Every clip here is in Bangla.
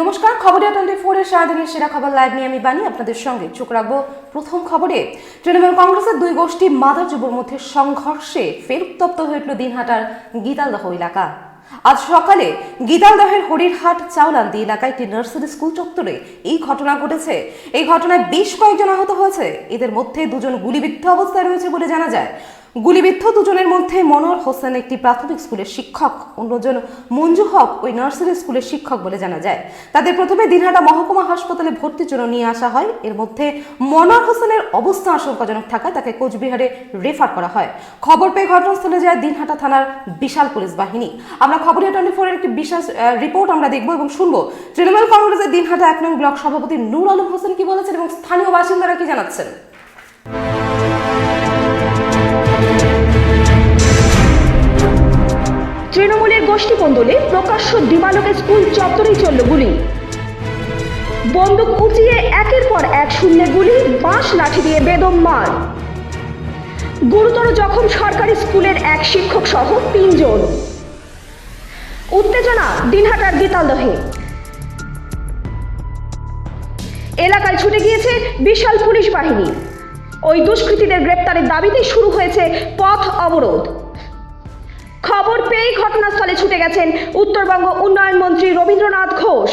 নমস্কার, খবরে টোয়েন্টি ফোরের সারাদিনের সেরা খবর লাইভ নিয়ে আমি বানি আপনাদের সঙ্গে চোখ রাখব প্রথম খবরে। তৃণমূল কংগ্রেসের দুই গোষ্ঠী মাদার যুবর মধ্যে সংঘর্ষে ফের উত্তপ্ত হয়ে উঠল দিনহাটার গীতালদহ এলাকা। আজ সকালে গীতালদহের হরিরহাট চাওলান্দি এলাকায় একটি নার্সারি স্কুল চত্বরে এই ঘটনা ঘটেছে। এই ঘটনায় বেশ কয়েকজন আহত হয়েছে। এদের মধ্যে দুজন গুলিবিদ্ধ অবস্থায় রয়েছে বলে জানা যায়। গুলিবিদ্ধ দুজনের মধ্যে মনোয়ার হোসেন একটি প্রাথমিক স্কুলের শিক্ষক, অন্যজন মঞ্জু হক ওই নার্সারি স্কুলের শিক্ষক বলে জানা যায়। তাদের প্রথমে দিনহাটা মহকুমা হাসপাতালে ভর্তির জন্য নিয়ে আসা হয়। এর মধ্যে মনোয়ার হোসেনের অবস্থা আশঙ্কাজনক থাকায় তাকে কোচবিহারে রেফার করা হয়। খবর পেয়ে ঘটনাস্থলে যায় দিনহাটা থানার বিশাল পুলিশ বাহিনী। আমরা খবরের টোয়েন্টি ফোরের একটি বিশেষ রিপোর্ট আমরা দেখব এবং শুনব। তৃণমূল কংগ্রেসের দিনহাটা এক নং ব্লক সভাপতি নূর আলম হোসেন কি বলেছেন এবং স্থানীয় বাসিন্দারা কি জানাচ্ছেন? তৃণমূলের গোষ্ঠী কন্দলে প্রকাশ্য দিবালোকে স্কুল চত্বরেই চলল গুলি। বন্দুক উঁচিয়ে একের পর এক শূন্য গুলি, বাঁশ লাঠি দিয়ে বেদম মার। গুরুতর জখম সরকারি স্কুলের এক শিক্ষক সহ তিনজন। উত্তেজনা দিনহাটার গীতালদহে এলাকায় ছুটে গিয়েছে বিশাল পুলিশ বাহিনী। ওই দুষ্কৃতীদের গ্রেপ্তারের দাবিতে শুরু হয়েছে পথ অবরোধ। খবর পেয়েই ঘটনাস্থলে ছুটে গেছেন উত্তরবঙ্গ উন্নয়ন মন্ত্রী রবীন্দ্রনাথ ঘোষ।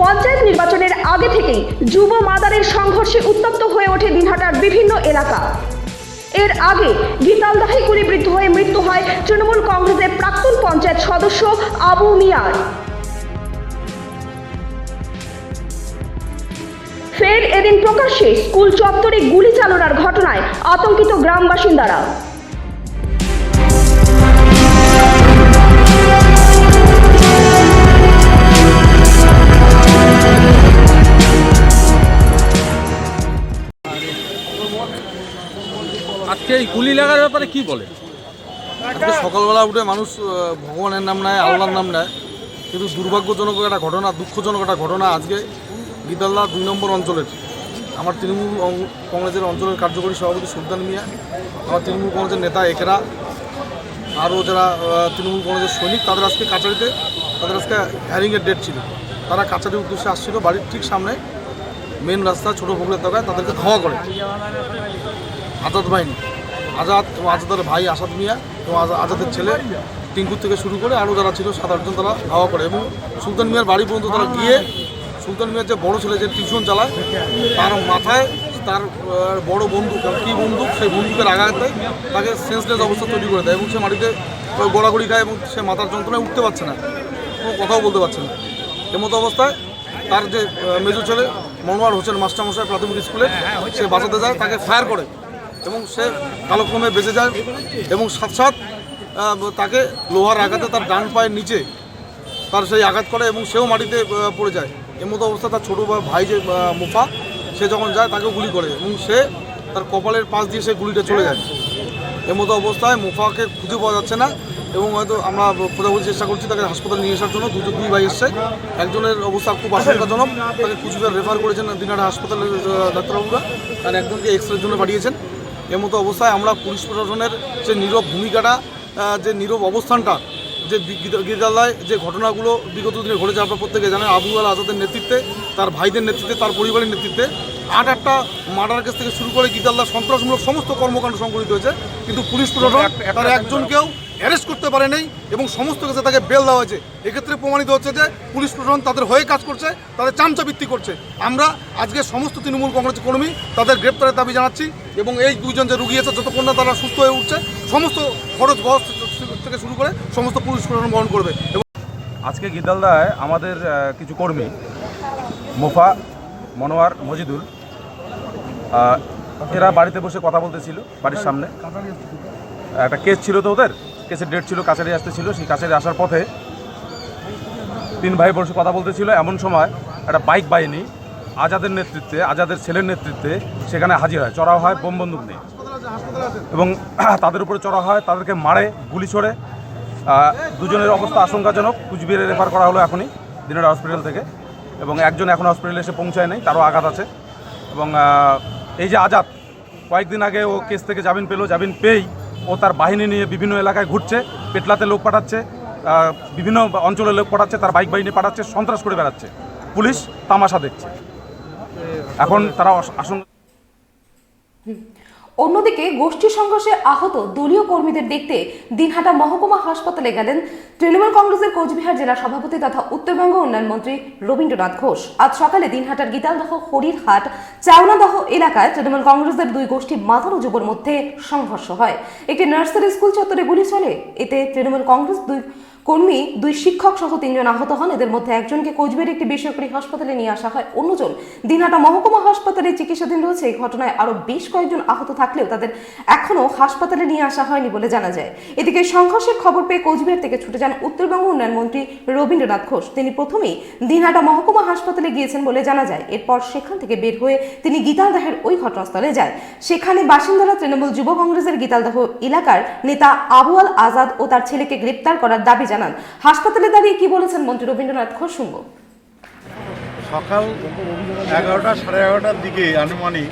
পঞ্চায়েত নির্বাচনের আগে থেকেই যুব মাদারের সংঘর্ষে উত্তপ্ত হয়ে ওঠে দিনহাটার বিভিন্ন এলাকা। এর আগে গীতালদাহে গুলিবিদ্ধ হয়ে মৃত্যু হয় তৃণমূল কংগ্রেসের প্রাক্তন পঞ্চায়েত সদস্য আবু মিয়ার। ফের এদিন প্রকাশ্যে স্কুল চত্বরে গুলি চালনার ঘটনায় আতঙ্কিত গ্রাম বাসিন্দারা। আজকে এই গুলি লাগার ব্যাপারে কি বলে? সকালবেলা উঠে মানুষ ভগবানের নাম নেয় আল্লাহর নাম নেয়। কিন্তু দুর্ভাগ্যজনক একটা ঘটনা দুঃখজনক একটা ঘটনা আজকে। গীতাল্লা দুই নম্বর অঞ্চলের, আমার তৃণমূল কংগ্রেসের অঞ্চলের কার্যকরী সভাপতি সুলতান মিয়া, আমার তৃণমূল কংগ্রেসের নেতা একরা, আরও যারা তৃণমূল কংগ্রেসের সৈনিক, তাদের আজকে কাছারিতে তাদের আজকে হ্যারিংয়ের ডেট ছিল। তারা কাছারির উদ্দেশ্যে আসছিল, বাড়ির ঠিক সামনে মেন রাস্তা, ছোটো পুকুরের তলায় তাদেরকে ধাওয়া করে। আজাদ বাহিনী, আজাদ এবং আজাদের ভাই আসাদ মিয়া এবং আজাদের ছেলে টিঙ্কুর থেকে শুরু করে আরও যারা ছিল, সাত আটজন তারা ধাওয়া করে এবং সুলতান মিয়ার বাড়ি পর্যন্ত তারা গিয়ে সুলতান মিয়ার যে বড় ছেলে যে টিউশন চালায়, তার মাথায় তার বড় বন্দুক কী বন্দুক, সেই বন্দুকের আঘাত তাকে সেন্সলেস অবস্থা তৈরি করে দেয় এবং সে মাটিতে গোড়াগড়ি খায় এবং সে মাথার যন্ত্রণায় উঠতে পারছে না। কোনো কথাও বলতে পারছে না। এমতো অবস্থায় তার যে মেজর ছেলে মনোয়ার হোসেন মাস্টারমশাই প্রাথমিক স্কুলে, সে বাঁচাতে যায়, তাকে ফায়ার করে এবং সে কালক্রমে বেঁচে যায় এবং সাথ সাথ তাকে লোহার আঘাতে তার ডান পায়ের নিচে তার সেই আঘাত করে এবং সেও মাটিতে পড়ে যায়। এমতো অবস্থা তার ছোটো ভাই যে মুফা, সে যখন যায় তাকেও গুলি করে এবং সে তার কপালের পাশ দিয়ে সে গুলিটা চলে যায়। এমতো অবস্থায় মুফাকে খুঁজে পাওয়া যাচ্ছে না এবং হয়তো আমরা খোঁজাখুঁজি চেষ্টা করছি তাকে হাসপাতালে নিয়ে আসার জন্য। দুটো দুই ভাই এসছে। একজনের অবস্থা খুব আশঙ্কাজনক। তাকে কুচবিহার রেফার করেছেন দিনাটা হাসপাতালের ডাক্তারবাবুরা। আর একজনকে এক্স রের জন্য পাঠিয়েছেন। এমতো অবস্থায় আমরা পুলিশ প্রশাসনের যে নীরব ভূমিকাটা যে নীরব অবস্থানটা যে গীতালয় যে ঘটনাগুলো বিগত দিনে ঘটেছে আপনার প্রত্যেকে জানেন আবু আল আজাদের নেতৃত্বে তার ভাইদের নেতৃত্বে তার পরিবারের নেতৃত্বে আট আটটা মার্ডার কেস থেকে শুরু করে গীতালদা সন্ত্রাসমূলক সমস্ত কর্মকাণ্ড সংঘটিত হয়েছে। কিন্তু পুলিশ প্রশাসন তার একজনকেও অ্যারেস্ট করতে পারে নাই এবং সমস্ত কেসে তাকে বেল দেওয়া হয়েছে। এক্ষেত্রে প্রমাণিত হচ্ছে যে পুলিশ প্রশাসন তাদের হয়ে কাজ করছে তাদের চামচাবৃত্তি করছে। আমরা আজকে সমস্ত তৃণমূল কংগ্রেস কর্মী তাদের গ্রেপ্তারের দাবি জানাচ্ছি এবং এই দুইজন যে রুগী আছে যতক্ষণ না তারা সুস্থ হয়ে উঠছে সমস্ত খরচ বহস থেকে শুরু করে সমস্ত প্রশাসন বহন করবে। আজকে গিদালদায় আমাদের কিছু কর্মী, মোফা, মনোয়ার, মজিদুল এরা বাড়িতে বসে কথা বলতেছিল বাড়ির সামনে। একটা কেস ছিল তো ওদের, কেসের ডেট ছিল কাছারি আসতে ছিল, সেই কাছারি আসার পথে তিন ভাই বসে কথা বলতেছিল। এমন সময় একটা বাইক বাহিনী আজাদের নেতৃত্বে, আজাদের ছেলের নেতৃত্বে সেখানে হাজির হয়, চড়াও হয়, বোম বন্দুক নিয়ে। এবং তাদের উপরে চড়া হয়, তাদেরকে মারে, গুলি ছোড়ে। দুজনের অবস্থা আশঙ্কাজনক। কুচবিহারে রেফার করা হলো এখনই, দিনের হসপিটাল থেকে। এবং একজন এখন হসপিটালে এসে পৌঁছায় নাই, তারও আঘাত আছে। এবং এই যে আজাদ, কয়েকদিন আগে ও কেস থেকে জামিন পেল, জামিন পেয়েই ও তার বাহিনী নিয়ে বিভিন্ন এলাকায় ঘুরছে, পেটলাতে লোক পাঠাচ্ছে বিভিন্ন অঞ্চলে লোক পাঠাচ্ছে, তার বাইক বাহিনী পাঠাচ্ছে, সন্ত্রাস করে বেড়াচ্ছে। পুলিশ তামাশা দেখছে। এখন তারা আশঙ্কা অন্যদিকে গোষ্ঠী সংঘর্ষে আহত দলীয় কর্মীদের দেখতে দিনহাটা মহকুমা হাসপাতালে গেলেন তৃণমূল কংগ্রেসের কোচবিহার জেলা সভাপতি তথা উত্তরবঙ্গ উন্নয়ন মন্ত্রী রবীন্দ্রনাথ ঘোষ। আজ সকালে দিনহাটার গীতালদহ হরিরহাট চাওনাদহ এলাকায় তৃণমূল কংগ্রেসের দুই গোষ্ঠী মাথার যুবর মধ্যে সংঘর্ষ হয়। একটি নার্সারি স্কুল চত্বরে গুলি চলে, এতে তৃণমূল কংগ্রেস দুই কর্মী দুই শিক্ষক সহ তিনজন আহত হন। এদের মধ্যে একজনকে কোচবিহার একটি বেসরকারি হাসপাতালে নিয়ে আসা হয়। অন্যজন দিনহাটা মহকুমা হাসপাতালে চিকিৎসাধীন রয়েছে। এই ঘটনায় আরও বেশ কয়েকজন আহত থাকলেও তাদের এখনও হাসপাতালে নিয়ে আসা হয়নি বলে জানা যায়। এদিকে সংঘর্ষের খবর পেয়ে কোচবিহার থেকে ছুটে যান উত্তরবঙ্গ উন্নয়ন মন্ত্রী রবীন্দ্রনাথ ঘোষ। তিনি প্রথমেই দিনহাটা মহকুমা হাসপাতালে গিয়েছেন বলে জানা যায়। এরপর সেখান থেকে বের হয়ে তিনি গীতালদাহের ওই ঘটনাস্থলে যায়। সেখানে বাসিন্দারা তৃণমূল যুব কংগ্রেসের গীতালদাহ এলাকার নেতা আবুয়াল আজাদ ও তার ছেলেকে গ্রেপ্তার করার দাবি জানান। হাসপাতালে দাঁড়িয়ে কি বলেছেন মন্ত্রী রবীন্দ্রনাথ ঘোষ, শুনব। সকাল এগারোটা সাড়ে এগারোটার দিকে আনুমানিক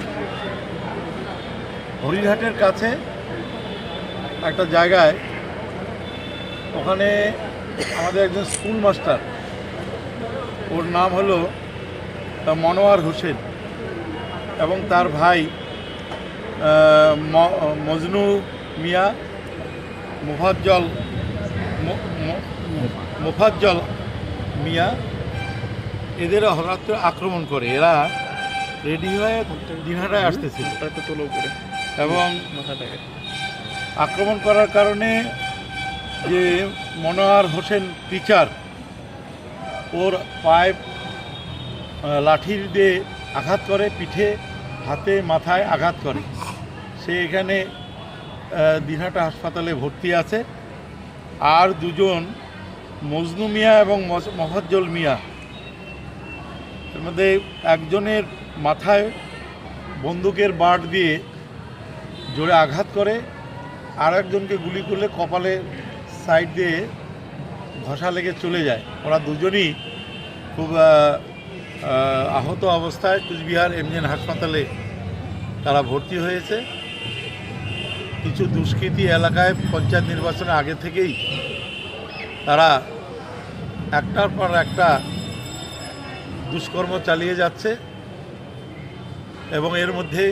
হরিঘাটের কাছে একটা জায়গায় ওখানে আমাদের একজন স্কুল মাস্টার ওর নাম হলো মনোয়ার হোসেন এবং তার ভাই মজনু মিয়া, মোফাজ্জল মোফাজ্জল মিয়া এদের হঠাৎ আক্রমণ করে। এরা রেডি হয়ে দিনহাটায় আসতেছিল। এবং আক্রমণ করার কারণে যে মনোয়ার হোসেন টিচার ওর পায়ে আহ, লাঠির দিয়ে আঘাত করে পিঠে হাতে মাথায় আঘাত করে। সে এখানে দিনহাটা হাসপাতালে ভর্তি আছে। আর দুজন মজনু মিয়া এবং মফাজ্জল মিয়া। এর মধ্যে একজনের মাথায় বন্দুকের বাট দিয়ে জোরে আঘাত করে আর একজনকে গুলি করলে কপালে সাইড দিয়ে ঘষা লেগে চলে যায়। ওরা দুজনই খুব আহ, আহ, আহত অবস্থায় কুচবিহার এমজেন হাসপাতালে তারা ভর্তি হয়েছে। কিছু দুষ্কৃতী এলাকায় পঞ্চায়েত নির্বাচনের আগে থেকেই তারা একটার পর একটা দুষ্কর্ম চালিয়ে যাচ্ছে এবং এর মধ্যে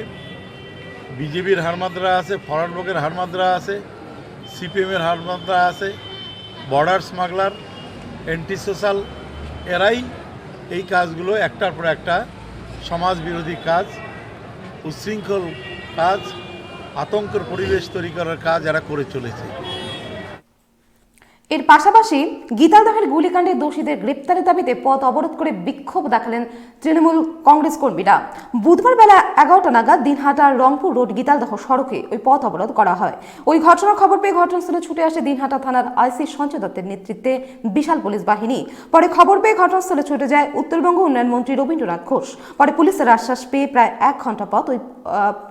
বিজেপির হারমাদ্রা আছে ফরওয়ার্ড ব্লকের হারমাদ্রা আছে, সিপিএমের হারমাদ্রা আছে বর্ডার স্মাগলার অ্যান্টি সোশ্যাল এরাই এই কাজগুলো একটার পর একটা সমাজ বিরোধী কাজ, উচ্ছৃঙ্খল কাজ, আতঙ্কের পরিবেশ তৈরি করার কাজ এরা করে চলেছে। এর পাশাপাশি গীতালদহের গুলিকাণ্ডে দোষীদের গ্রেপ্তারের দাবিতে পথ অবরোধ করে বিক্ষোভ দেখালেন তৃণমূল কংগ্রেস কর্মীরা। বুধবার বেলা এগারোটা নাগাদ দিনহাটা রংপুর রোড গীতালদহ সড়কে ওই পথ অবরোধ করা হয়। ওই ঘটনার খবর পেয়ে ঘটনাস্থলে ছুটে আসে দিনহাটা থানার আইসি সঞ্জয় দত্তের নেতৃত্বে বিশাল পুলিশ বাহিনী। পরে খবর পেয়ে ঘটনাস্থলে ছুটে যায় উত্তরবঙ্গ উন্নয়ন মন্ত্রী রবীন্দ্রনাথ ঘোষ। পরে পুলিশের আশ্বাস পেয়ে প্রায় এক ঘণ্টা পথ ওই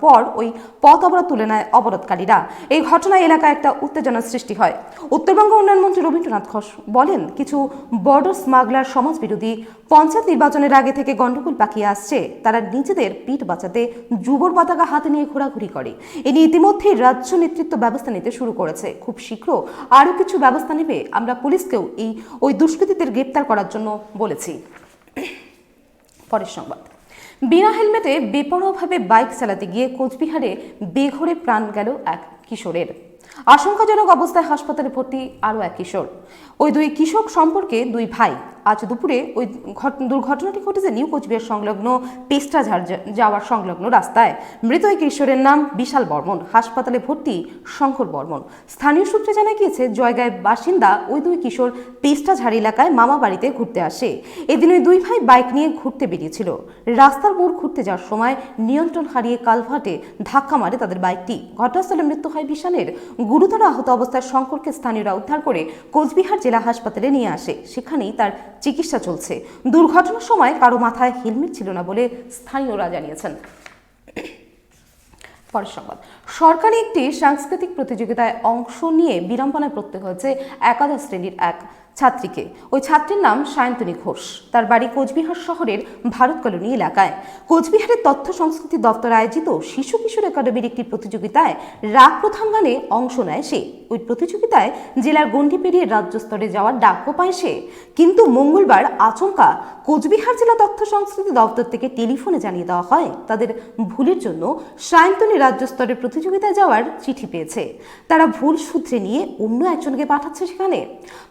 পর ওই পথ অবরোধ তুলে নেয় অবরোধকারীরা। এই ঘটনায় এলাকায় একটা উত্তেজনার সৃষ্টি হয়। উত্তরবঙ্গ উন্নয়ন মন্ত্রী রবীন্দ্রনাথ ঘোষ বলেন, কিছু বর্ডার স্মাগলার সমাজ বিরোধী পঞ্চায়েত নির্বাচনের আগে থেকে গন্ডগোল পাকিয়ে আসছে। তারা নিজেদের পিঠ বাঁচাতে যুবর পতাকা হাতে নিয়ে ঘোরাঘুরি করে। এ নিয়ে ইতিমধ্যেই রাজ্য নেতৃত্ব ব্যবস্থা নিতে শুরু করেছে। খুব শীঘ্র আরও কিছু ব্যবস্থা নেবে আমরা পুলিশকেও এই, ওই দুষ্কৃতীদের গ্রেপ্তার করার জন্য বলেছি। পরের সংবাদ। বিনা হেলমেটে বেপরোয়াভাবে বাইক চালাতে গিয়ে কোচবিহারে বেঘরে প্রাণ গেল এক কিশোরের। আশঙ্কাজনক অবস্থায় হাসপাতালে ভর্তি আরও এক কিশোর। ওই দুই কৃষক সম্পর্কে দুই ভাই আজ দুপুরে ওই ঘট- দুর্ঘটনাটি ঘটেছে নিউ কোচবিহার সংলগ্ন পেস্টাঝাড় যাওয়ার সংলগ্ন রাস্তায়। মৃত এই কিশোরের নাম বিশাল বর্মন। হাসপাতালে ভর্তি শঙ্কর বর্মন। স্থানীয় সূত্রে জানা গিয়েছে জয়গাঁয়ের বাসিন্দা ওই দুই কিশোর পেস্টাঝাড় এলাকায় মামা বাড়িতে ঘুরতে আসে। এদিন ওই দুই ভাই বাইক নিয়ে ঘুরতে বেরিয়েছিল। রাস্তার মোড় ঘুরতে যাওয়ার সময় নিয়ন্ত্রণ হারিয়ে কালভার্টে ধাক্কা মারে তাদের বাইকটি। ঘটনাস্থলে মৃত্যু হয় বিশালের। গুরুতর আহত অবস্থায় শঙ্করকে স্থানীয়রা উদ্ধার করে কোচবিহার জেলা হাসপাতালে নিয়ে আসে। সেখানেই তার চিকিৎসা চলছে। দুর্ঘটনার সময় কারও মাথায় হেলমেট ছিল না বলে স্থানীয়রা জানিয়েছেন। পরের সংবাদ। সরকারি একটি সাংস্কৃতিক প্রতিযোগিতায় অংশ নিয়ে বিড়ম্বনায় প্রত্যেক হয়েছে একাদশ শ্রেণির এক ছাত্রীকে। ওই ছাত্রীর নাম সায়ন্তনী ঘোষ। তার বাড়ি কোচবিহার শহরের ভারত কলোনি এলাকায়। কোচবিহারের তথ্য সংস্কৃতি দপ্তর আয়োজিত শিশু কিশোর একাডেমির একটি প্রতিযোগিতায় রাগ প্রধান গানে অংশ নেয় সে। ওই প্রতিযোগিতায় জেলার গণ্ডি পেরিয়ে রাজ্য স্তরে যাওয়ার ডাকও পায় সে। কিন্তু মঙ্গলবার আচমকা কোচবিহার জেলা তথ্য সংস্কৃতি দপ্তর থেকে টেলিফোনে জানিয়ে দেওয়া হয়, তাদের ভুলের জন্য সায়ন্তনী রাজ্য স্তরের প্রতিযোগিতায় যাওয়ার চিঠি পেয়েছে। তারা ভুল সূত্রে নিয়ে অন্য একজনকে পাঠাচ্ছে সেখানে।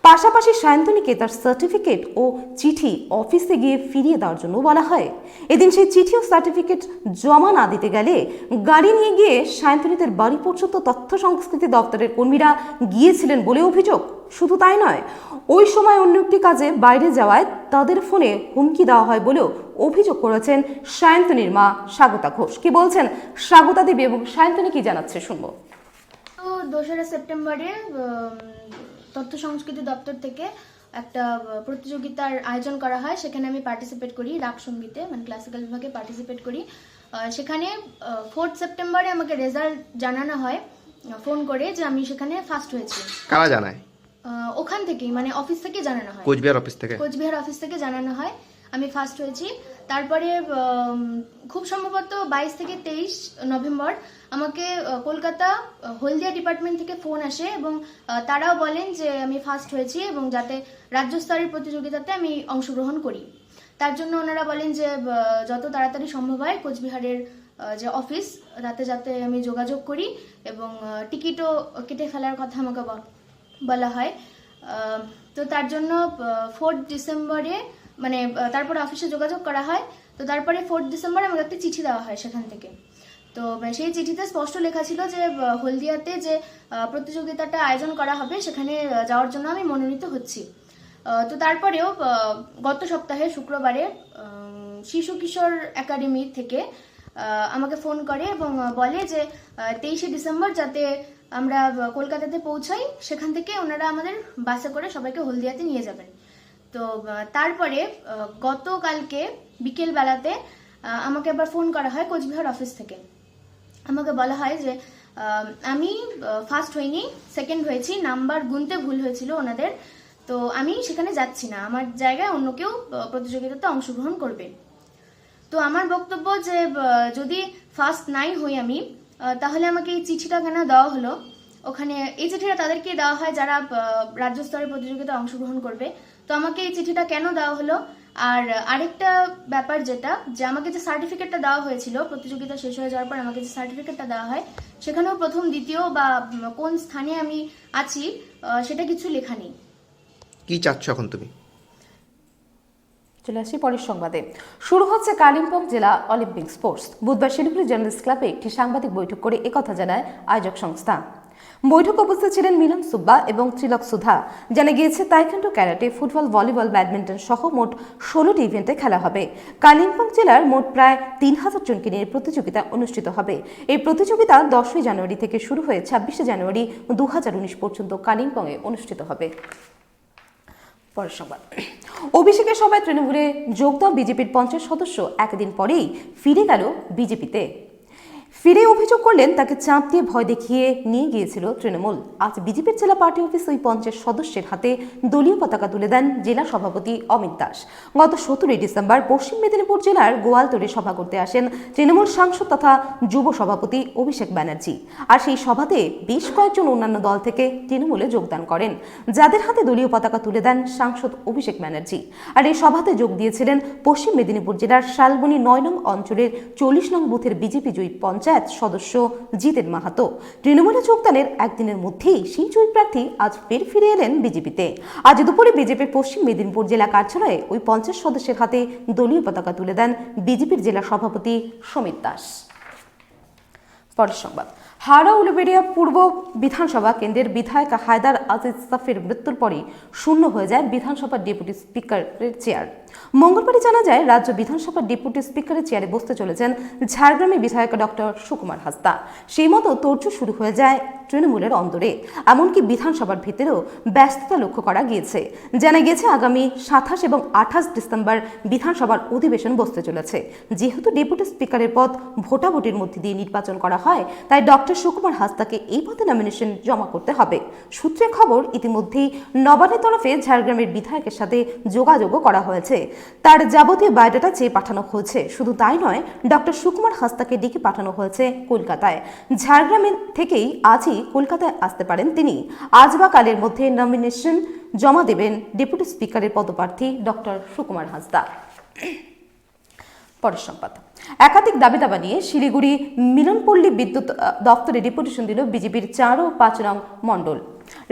পাশাপাশি সায়ন্তনীকে তার সার্টিফিকেট ও চিঠি অফিসে গিয়ে ফিরিয়ে দেওয়ার জন্য বলা হয়। এদিন সেই চিঠি ও সার্টিফিকেট জমা না দিতে গেলে গাড়ি নিয়ে গিয়ে সায়ন্তনীদের বাড়ি পর্যন্ত তথ্য সংস্কৃতি দপ্তরের কর্মীরা গিয়েছিলেন বলে অভিযোগ। শুধু তাই নয়, ওই সময় অন্য একটি কাজে বাইরে যাওয়ায় তাদের ফোনে হুমকি দেওয়া হয় বলেও অভিযোগ করেছেন সায়ন্তনীর মা স্বাগতা ঘোষ। কি বলছেন স্বাগতা দেবী এবং সায়ন্তনী কি জানাচ্ছে শুনব। তো দোসরা সেপ্টেম্বরে তথ্য সংস্কৃতি দপ্তর থেকে একটা প্রতিযোগিতার আয়োজন করা হয়। সেখানে আমি পার্টিসিপেট করি রাগ সঙ্গীতে মানে ক্লাসিক্যাল বিভাগে পার্টিসিপেট করি। সেখানে ফোর্থ সেপ্টেম্বরে আমাকে রেজাল্ট জানানো হয় ফোন করে যে আমি সেখানে ফার্স্ট হয়েছি। কারা জানায়? ওখান থেকেই মানে অফিস থেকে জানানো হয়। কোচবিহার অফিস থেকে? কোচবিহার অফিস থেকে জানানো হয়। আমি ফার্স্ট হয়েছি। তারপরে খুব সম্ভবত বাইশ থেকে তেইশ নভেম্বর আমাকে কলকাতা হলদিয়া ডিপার্টমেন্ট থেকে ফোন আসে এবং তারাও বলেন যে আমি ফার্স্ট হয়েছি এবং যাতে রাজ্য স্তরের প্রতিযোগিতাতে আমি অংশগ্রহণ করি। তার জন্য ওনারা বলেন যে যত তাড়াতাড়ি সম্ভব হয় কোচবিহারের যে অফিস তাতে যাতে আমি যোগাযোগ করি এবং টিকিটও কেটে ফেলার কথা আমাকে বলা হয়। তো তার জন্য ফোর্থ ডিসেম্বরে মানে তারপরে অফিসে যোগাযোগ করা হয়। তো তারপরে ফোর্থ ডিসেম্বরে আমাকে একটা চিঠি দেওয়া হয় সেখান থেকে। তো সেই চিঠিতে স্পষ্ট লেখা ছিল যে হলদিয়াতে যে প্রতিযোগিতাটা আয়োজন করা হবে, সেখানে যাওয়ার জন্য আমি মনোনীত হচ্ছি। তো তারপরেও গত সপ্তাহে শুক্রবারে শিশু কিশোর একাডেমি থেকে আমাকে ফোন করে এবং বলে যে তেইশে ডিসেম্বর যাতে আমরা কলকাতাতে পৌঁছাই, সেখান থেকে ওনারা আমাদের বাসে করে সবাইকে হলদিয়াতে নিয়ে যাবেন। তো তারপরে গতকালকে বিকেল বেলাতে আমাকে আবার ফোন করা হয় কোচবিহার অফিস থেকে। আমাকে বলা হয় যে আমি ফার্স্ট হইনি সেকেন্ড হয়েছি, নাম্বার গুনতে ভুল হয়েছিল ওনাদের, তো আমি সেখানে যাচ্ছি না। আমার জায়গায় অন্য কেউ প্রতিযোগিতাতে অংশগ্রহণ করবে। তো আমার বক্তব্য যে যদি ফার্স্ট নাই হই আমি তাহলে আমাকে এই চিঠিটা কেন দেওয়া হলো। ওখানে এই চিঠিটা তাদেরকে দেওয়া হয় যারা রাজ্য স্তরের প্রতিযোগিতায় অংশগ্রহণ করবে। তো আমাকে এই চিঠিটা কেন দেওয়া হলো? আর আরেকটা ব্যাপার যেটা যে আমাকে যে সার্টিফিকেটটা দেওয়া হয়েছিল প্রতিযোগিতা শেষ হয়ে যাওয়ার পর আমাকে যে সার্টিফিকেটটা দেওয়া হয় সেখানেও প্রথম দ্বিতীয় বা কোন স্থানে আমি আছি সেটা কিছু লেখা নেই। কি চাচ্ছ এখন তুমি? চলে আসি পরের সংবাদে। শুরু হচ্ছে কালিম্পং জেলা অলিম্পিক স্পোর্টস বুধবার শিলিগুড়ি জার্নালিস্ট ক্লাবে একটি সাংবাদিক বৈঠক করে একথা জানায় আয়োজক সংস্থা। বৈঠক উপস্থিত ছিলেন মিলন সুব্বা এবং ত্রিলক সুধা। জানা গিয়েছে, taekwondo karate football, volleyball, badminton সহ মোট ষোলোটি ইভেন্টে খেলা হবে। কালিম্পং জেলার মোট প্রায় তিন হাজার জনকে নিয়ে প্রতিযোগিতা অনুষ্ঠিত হবে। এই প্রতিযোগিতা দশই জানুয়ারি থেকে শুরু হয়ে ছাব্বিশে জানুয়ারি দু হাজার উনিশ পর্যন্ত কালিম্পংয়ে অনুষ্ঠিত হবে। অভিষেকের সভায় তৃণমূলে যোগ দেওয়া বিজেপির পঞ্চাশ সদস্য একদিন পরেই ফিরে গেল বিজেপিতে। ফিরে অভিযোগ করলেন, তাকে চাপ দিয়ে ভয় দেখিয়ে নিয়ে গিয়েছিল তৃণমূল। আজ বিজেপির জেলা পার্টি অফিস ওই পঞ্চাশ সদস্যের হাতে দলীয় পতাকা তুলে দেন জেলা সভাপতি অমিত দাস। গত সতেরোই ডিসেম্বর পশ্চিম মেদিনীপুর জেলার গোয়ালতরে সভা করতে আসেন তৃণমূল সাংসদ তথা যুব সভাপতি অভিষেক ব্যানার্জি। আর সেই সভাতে বেশ কয়েকজন অন্যান্য দল থেকে তৃণমূলে যোগদান করেন, যাদের হাতে দলীয় পতাকা তুলে দেন সাংসদ অভিষেক ব্যানার্জি। আর এই সভাতে যোগ দিয়েছিলেন পশ্চিম মেদিনীপুর জেলার শালবনী নয় নং অঞ্চলের চল্লিশ নং বুথের বিজেপি জয়ী পঞ্চায়েত সদস্য জিতেন মাহাতো। তৃণমূলে যোগদানের একদিনের মধ্যেই সেই জয়ী প্রার্থী আজ ফের ফিরে এলেন বিজেপিতে। আজ দুপুরে বিজেপির পশ্চিম মেদিনীপুর জেলা কার্যালয়ে ওই পঞ্চাশ সদস্যের হাতে দলীয় পতাকা তুলে দেন বিজেপির জেলা সভাপতি সমীর দাস। পরের সংবাদ। হাওড়া উলুবেড়িয়া পূর্ব বিধানসভা কেন্দ্রের বিধায়ক হায়দার আজিজ সাফির মৃত্যুর পরই শূন্য হয়ে যায় বিধানসভার ডেপুটি স্পিকারের চেয়ার। মঙ্গলবারই জানা যায়, রাজ্য বিধানসভার ডেপুটি স্পিকারের চেয়ারে বসতে চলেছেন ঝাড়গ্রামের বিধায়ক ডক্টর সুকুমার হাসদা সেই মতো তোড়জোড় শুরু হয়ে যায় তৃণমূলের অন্দরে। এমনকি বিধানসভার ভিতরেও ব্যস্ততা লক্ষ্য করা গিয়েছে। জানা গিয়েছে, আগামী সাতাশ এবং আঠাশ ডিসেম্বর বিধানসভার অধিবেশন বসতে চলেছে। যেহেতু ডেপুটি স্পিকারের পদ ভোটাভুটির মধ্যে দিয়ে নির্বাচন করা হয়, তাই ডক্টর ডক্টর সুকুমার হাসদাকে এই পদে নমিনেশন জমা করতে হবে। সূত্রে খবর, ইতিমধ্যেই নবানের তরফে ঝাড়গ্রামের বিধায়কের সাথে যোগাযোগও করা হয়েছে। তার যাবতীয় বায়োডাটা চেয়ে পাঠানো হয়েছে, শুধু তাই নয়, ডক্টর সুকুমার হাসদাকে ডেকে পাঠানো হয়েছে কলকাতায়। ঝাড়গ্রামের থেকেই আজই কলকাতায় আসতে পারেন তিনি। আজ বা কালের মধ্যে নমিনেশন জমা দেবেন ডেপুটি স্পিকারের পদপ্রার্থী ডক্টর সুকুমার হাসদা পরের সংবাদ। একাধিক দাবি দাবা নিয়ে শিলিগুড়ি মিলনপল্লী বিদ্যুৎ দপ্তরে ডেপুটেশন দিল বিজেপির চার ও পাঁচ নং মণ্ডল।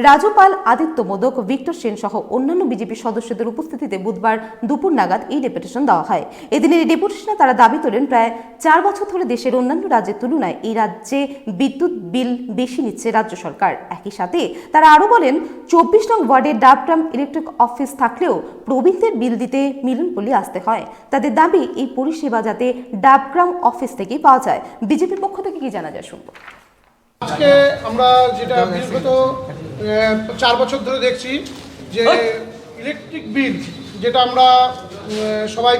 রাজপাল আদিত্য মোদক, ভিক্টর সেন সহ অন্যান্য বিজেপি সদস্যদের উপস্থিতিতে বুধবার দুপুর নাগাদ এই ডেপুটেশন দেওয়া হয়। এদিনের এই ডেপুটেশনে তারা দাবি তোলেন, প্রায় চার বছর ধরে দেশের অন্যান্য রাজ্যের তুলনায় এই রাজ্যে বিদ্যুৎ বিল বেশি নিচ্ছে রাজ্য সরকার। একই সাথে তারা আরও বলেন, চব্বিশ নং ওয়ার্ডে ডাবগ্রাম ইলেকট্রিক অফিস থাকলেও প্রবীণদের বিল দিতে মিলন মিলনপল্লী আসতে হয়। তাদের দাবি, এই পরিষেবা যাতে ডাবগ্রাম অফিস থেকেই পাওয়া যায়। বিজেপির পক্ষ থেকে কি জানা যায় শুনব। আজকে আমরা যেটা বিগত চার বছর ধরে দেখছি যে ইলেকট্রিক বিল যেটা আমরা সবাই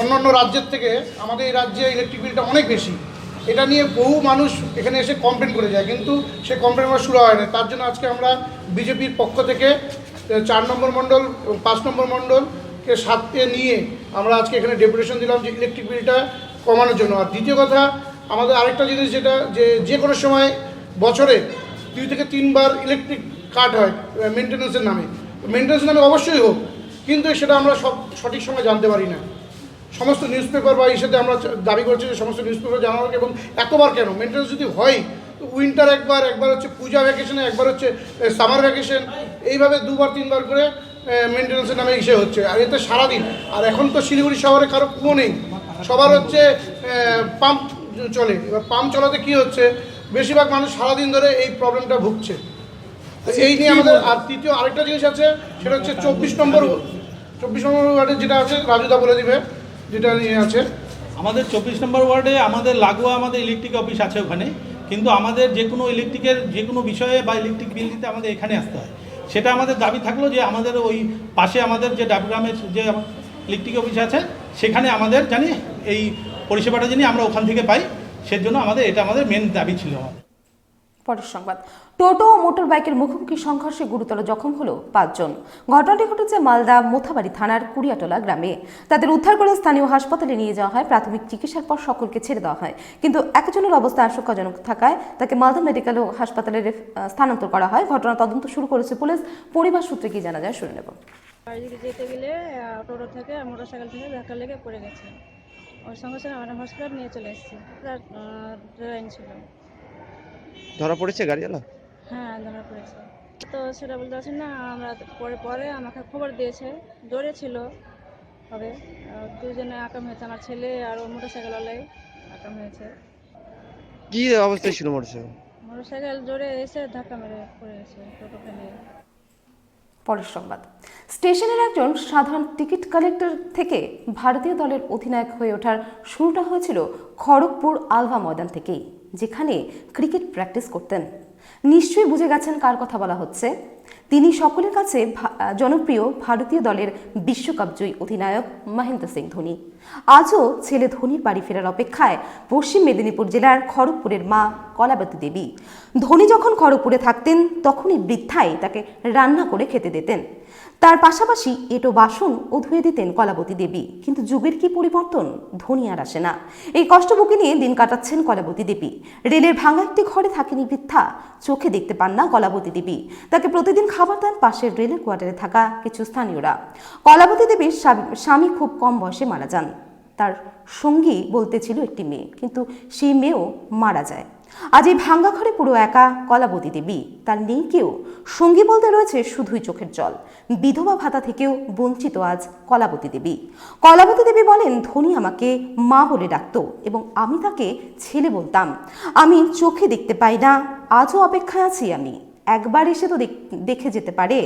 অন্যান্য রাজ্যের থেকে আমাদের এই রাজ্যে ইলেকট্রিক বিলটা অনেক বেশি। এটা নিয়ে বহু মানুষ এখানে এসে কমপ্লেন করে যায় কিন্তু সে কমপ্লেন আমার শুরু হয় না। তার জন্য আজকে আমরা বিজেপির পক্ষ থেকে চার নম্বর মণ্ডল এবং পাঁচ নম্বর মণ্ডলকে সাথে নিয়ে আমরা আজকে এখানে ডেপুটেশন দিলাম যে ইলেকট্রিক বিলটা কমানোর জন্য। আর দ্বিতীয় কথা আমাদের আরেকটা জিনিস যেটা, যে যে কোনো সময় বছরে দুই থেকে তিনবার ইলেকট্রিক কাট হয় মেনটেন্যান্সের নামে। মেনটেন্যান্সের নামে অবশ্যই হোক, কিন্তু সেটা আমরা সব সঠিক সময় জানতে পারি না। সমস্ত নিউজ পেপার বা ইসেতে আমরা দাবি করছি যে সমস্ত নিউজ পেপার জানানো এবং এতবার কেন? মেনটেন্যান্স যদি হয় উইন্টার একবার একবার হচ্ছে পূজা ভ্যাকেশনে একবার হচ্ছে সামার ভ্যাকেশন এইভাবে দুবার, তিনবার করে মেনটেন্যান্সের নামে ইসে হচ্ছে। আর এতে সারাদিন। আর এখন তো শিলিগুড়ি শহরে কারও কুয়ো নেই। সবার হচ্ছে পাম্প চলে। এবার পাম্প চলাতে কি হচ্ছে? বেশিরভাগ মানুষ সারাদিন ধরে এই প্রবলেমটা ভুগছে। তো এই নিয়ে আমাদের আর তৃতীয় আরেকটা জিনিস আছে সেটা হচ্ছে চব্বিশ নম্বর চব্বিশ নম্বর ওয়ার্ডে যেটা আছে রাজুদা বলে দিবে যেটা নিয়ে আছে। আমাদের চব্বিশ নম্বর ওয়ার্ডে আমাদের লাগোয়া আমাদের ইলেকট্রিক অফিস আছে ওখানে কিন্তু আমাদের যে কোনো ইলেকট্রিকের যে কোনো বিষয়ে বা ইলেকট্রিক বিল দিতে আমাদের এখানে আসতে হয়। সেটা আমাদের দাবি থাকল যে আমাদের ওই পাশে আমাদের যে ডাবগ্রামের যে ইলেকট্রিক অফিস আছে সেখানে আমাদের জানি এই পরিষেবাটা জানি আমরা ওখান থেকে পাই সেজন্য আমাদের এটা আমাদের মেন দাবি ছিল আমাদের। পরের সংবাদ। টোটো ও মোটর বাইকের মুখোমুখি সংঘর্ষে গুরুতর জখম হলো পাঁচজন। ঘটনাটি ঘটেছে মালদা মোথাবাড়ি থানার কুড়িয়াটোলা গ্রামে। তাদের উদ্ধার করে স্থানীয় হাসপাতালে নিয়ে যাওয়া হয় প্রাথমিক চিকিৎসার পর সকলকে ছেড়ে দেওয়া হয়। কিন্তু একজনের অবস্থা আশঙ্কাজনক থাকায় তাকে মালদা মেডিকেল ও হাসপাতালে স্থানান্তর করা হয়। ঘটনা তদন্ত শুরু করেছে পুলিশ। পরিবার সূত্রে কি জানা যায় শুনে নেব। বাড়ি দিকে যেতে গেলে টোটো থেকে মোটর সাইকেল থেকে ধাক্কা লেগে পড়ে গেছে। ওর সঙ্গে সঙ্গে আমরা হসপিটাল নিয়ে চলে এসেছি। ট্রেন ছিল। ধরা পড়েছে গাড়িওয়ালা? হ্যাঁ ধরা পড়েছে। তো সেটা বলতে পারছি না আমরা পরে পরে আমাকে খবর দিয়েছে। জোরে ছিল হবে দুজনে আকাম হয়েছে আমার ছেলে আর ওর মোটর সাইকেলওয়ালাই আকাম হয়েছে। কি অবস্থায় ছিল মোটরসাইকেল? মোটর সাইকেল জোরে এসে ধাক্কা মেরে পড়ে গেছে টোটো ফেলে পরের সংবাদ। স্টেশনের একজন সাধারণ টিকিট কালেক্টর থেকে ভারতীয় দলের অধিনায়ক হয়ে ওঠার শুরুটা হয়েছিল খড়গপুর আলভা ময়দান থেকেই, যেখানে ক্রিকেট প্র্যাকটিস করতেন। নিশ্চয়ই বুঝে গেছেন কার কথা বলা হচ্ছে। তিনি সকলের কাছে জনপ্রিয় ভারতীয় দলের বিশ্বকাপ জয়ী অধিনায়ক মহেন্দ্র সিং ধোনি। আজও ছেলে ধোনির বাড়ি ফেরার অপেক্ষায় পশ্চিম মেদিনীপুর জেলার খড়গপুরের মা কলাবতী দেবী। ধোনি যখন খড়গপুরে থাকতেন, তখনই বৃদ্ধাই তাকে রান্না করে খেতে দিতেন। তার পাশাপাশি এটো বাসন ও ধুয়ে দিতেন কলাবতী দেবী। কিন্তু যুগের কি পরিবর্তন? ধোনি আর আসে না। এই কষ্ট বুকে নিয়ে দিন কাটাচ্ছেন কলাবতী দেবী। রেলের ভাঙা একটি ঘরে থাকেনি বৃদ্ধা। চোখে দেখতে পান না কলাবতী দেবী। তাকে প্রতিদিন খাবার দেন পাশের রেলের কোয়ার্টারে থাকা কিছু স্থানীয়রা। কলাবতী দেবীর স্বামী- খুব কম বয়সে মারা যান। তার সঙ্গী বলতে ছিল একটি মেয়ে, কিন্তু সেই মেয়েও মারা যায়। আজ এই ভাঙ্গা ঘরে পুরো একা কলাবতী দেবী। তার নেই কেউ। সঙ্গী বলতে রয়েছে শুধুই চোখের জল। বিধবা ভাতা থেকেও বঞ্চিত আজ কলাবতী দেবী। কলাবতী দেবী বলেন, ধনী আমাকে মা বলে ডাকতো এবং আমি তাকে ছেলে বলতাম। আমি চোখে দেখতে পাই না, আজও অপেক্ষায় আছি আমি। একবার এসে তো দেখ- দেখে যেতে পারে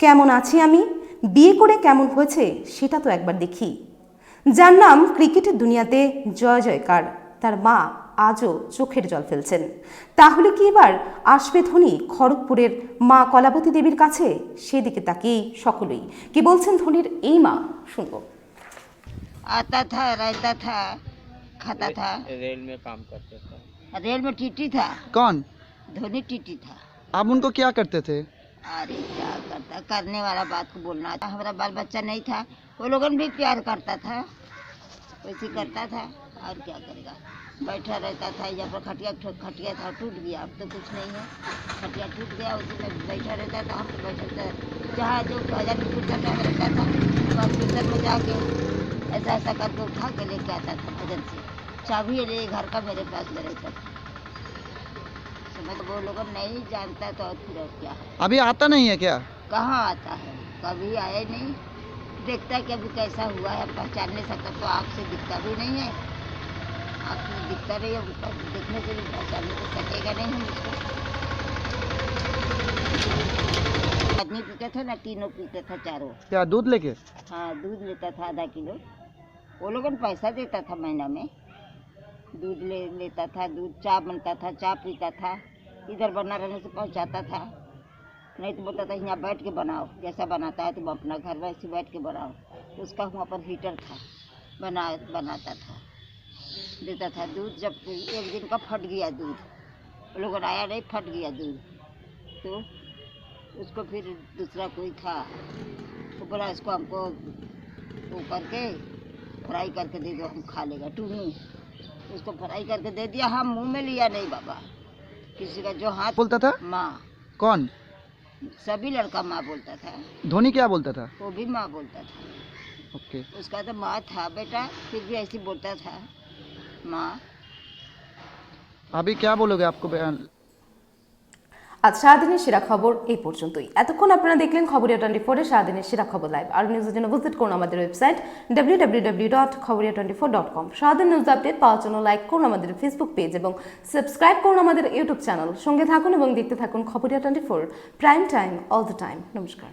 কেমন আছি আমি বিয়ে করে কেমন হয়েছে সেটা তো একবার দেখি যার নাম ক্রিকেটের দুনিয়াতে জয় জয়কার তার মা আজও চোখের জল ফেলছেন তাহলে কি এবার আসবে ধনী খড়গপুরের মা কলাবতী দেবীর কাছে সেদিকে তাকিয়েই সকলেই কি বলছেন ধনীর এই মা শুনবো आता था रहता था खाता था रेल में काम करते थे रेल में टीटी था कौन धोनी टीटी था आप उनको क्या करते थे? अरे क्या करता? करने वाला बात को बोलना था। हमारा बाल बच्चा नहीं था। वो लोगन भी प्यार करता था। वैसे करता था। और क्या करेगा? बैठा रहता था यहाँ पर खटिया खटिया था, टूट गया। अब तो कुछ नहीं है। खटिया टूट गया, उसी में बैठा रहता था। हम तो बैठा जहाँ जो हजारी फुर्सत में रहता था। बस फुर्सत में जाके ऐसा ऐसा करके उठा के लेके आता था, भजन से। चाबी ले, घर का मेरे पास में रहता था। समझ वो लोग नहीं जानता तो और फिर और क्या अभी आता नहीं है क्या? कहाँ आता है? कभी आया नहीं। देखता है कि अभी कैसा हुआ है। पहचान नहीं सकता तो आपसे दिखता भी नहीं है। आँख से दिखता नहीं है ऊपर देखने से भी पहचान तो सकेगा नहीं हम उसको। आदमी पीता था ना तीनों पीता था चारों। क्या दूध लेके? हाँ दूध लेता था आधा किलो। वो लोगों पैसा देता था महीना में। दूध ले लेता था दूध चाय बनता था चाय पीता था। इधर बना रहने से पहुँचाता था। नहीं तो बोलता था, यहाँ बैठ के बनाओ, जैसा बनाता है तुम अपना घर ऐसे बैठ के बनाओ। उसका वहाँ पर हीटर था, बना, बनाता था। देता था दूध, जब एक दिन का फट गया दूध लोग आया नहीं, फट गया दूध। तो उसको फिर दूसरा कोई था तो बोला, इसको हमको वो करके फ्राई करके दे दो, हम खा लेगा, टूनू। उसको फ्राई करके दे दिया हम मुँह में लिया नहीं बाबा। किसी का जो हाथ बोलता था? माँ। कौन? सभी लड़का माँ बोलता था। धोनी क्या बोलता था? वो भी माँ बोलता था। ओके। उसका तो माँ था बेटा फिर भी ऐसे बोलता था। माँ। अभी क्या बोलोगे आपको बयान আজ সারাদিনের সেরা খবর এই পর্যন্তই। এতক্ষণ আপনারা দেখলেন খবরিয়া টোয়েন্টি ফোরের সারাদিনের সেরা খবর লাইভ। আর নিউজের জন্য ভিজিট করুন আমাদের website W W W dot Khabaria twenty four dot com সারাদিন নিউজ আপডেট পাওয়ার জন্য লাইক করুন আমাদের ফেসবুক পেজ এবং সাবস্ক্রাইব করুন আমাদের ইউটিউব চ্যানেল সঙ্গে থাকুন এবং দেখতে থাকুন Khabaria twenty four. Prime time all the time নমস্কার।